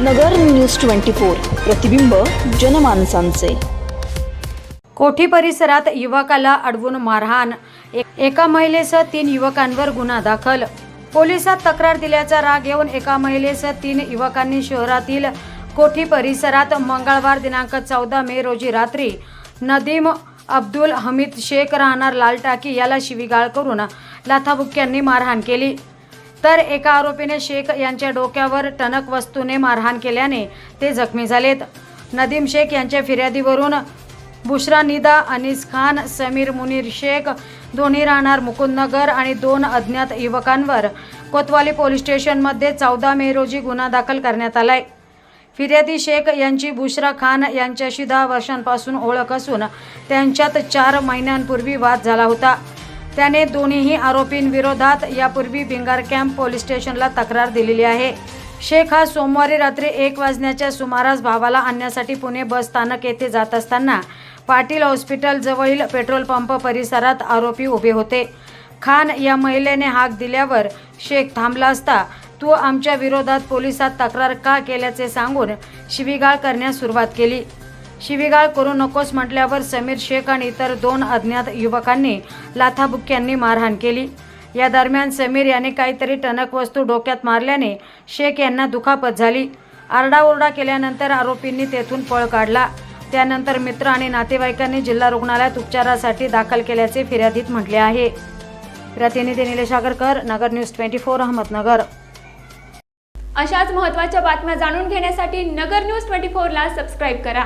नगर news twenty four प्रतिबिंब जनमानसांचे. कोठी परिसरात युवकाला अडवून मारहाण. एका महिलेसह तीन युवकांवर गुन्हा दाखल. पोलिसात तक्रार दिल्याचा राग येऊन एका महिलेसह तीन युवकांनी शहरातील कोठी परिसरात मंगळवार दिनांक चौदा मे रोजी रात्री नदीम अब्दुल हमीद शेख राहणार लालटाकी याला शिवीगाळ करून लाथाबुक्क्यांनी मारहाण केली. तर एका आरोपीने शेख यांच्या डोक्यावर टणक वस्तूने मारहाण केल्याने ते जखमी झालेत. नदीम शेख यांच्या फिर्यादीवरून बुशरा निदा अनिस खान समीर मुनीर शेख दोन्ही राहणार मुकुंदनगर आणि दोन अज्ञात युवकांवर कोतवाली पोलीस स्टेशनमध्ये चौदा मे रोजी गुन्हा दाखल करण्यात आलाय. फिर्यादी शेख यांची बुशरा खान यांच्याशी दहा वर्षांपासून ओळख असून त्यांच्यात चार महिन्यांपूर्वी वाद झाला होता. त्याने दोन्हीही आरोपींविरोधात यापूर्वी भिंगार कॅम्प पोलीस स्टेशनला तक्रार दिलेली आहे. शेख हा सोमवारी रात्री एक वाजण्याच्या सुमारास भावाला आणण्यासाठी पुणे बस स्थानक येथे जात असताना पाटील हॉस्पिटल जवळील पेट्रोल पंप परिसरात आरोपी उभे होते. खान या महिलेने हाक दिल्यावर शेख थांबला असता तू आमच्या विरोधात पोलिसात तक्रार का केल्याचे सांगून शिवीगाळ करण्यास सुरुवात केली? शिवीगाळ करू नकोस म्हटल्यावर समीर शेख आणि इतर दोन अज्ञात युवकांनी लाथाबुक्क्यांनी मारहाण केली. या दरम्यान समीर याने काहीतरी टणक वस्तू डोक्यात मारल्याने शेख यांना दुखापत झाली. आरडाओरडा केल्यानंतर आरोपींनी तेथून पळ काढला. त्यानंतर मित्र आणि नातेवाईकांनी जिल्हा रुग्णालयात उपचारासाठी दाखल केल्याचे फिर्यादीत म्हटले आहे. प्रतिनिधी Nilesh Agarkar Nagar news twenty four Ahmednagar. अशाच महत्त्वाच्या बातम्या जाणून घेण्यासाठी नगर न्यूज ट्वेंटी फोरला सबस्क्राईब करा.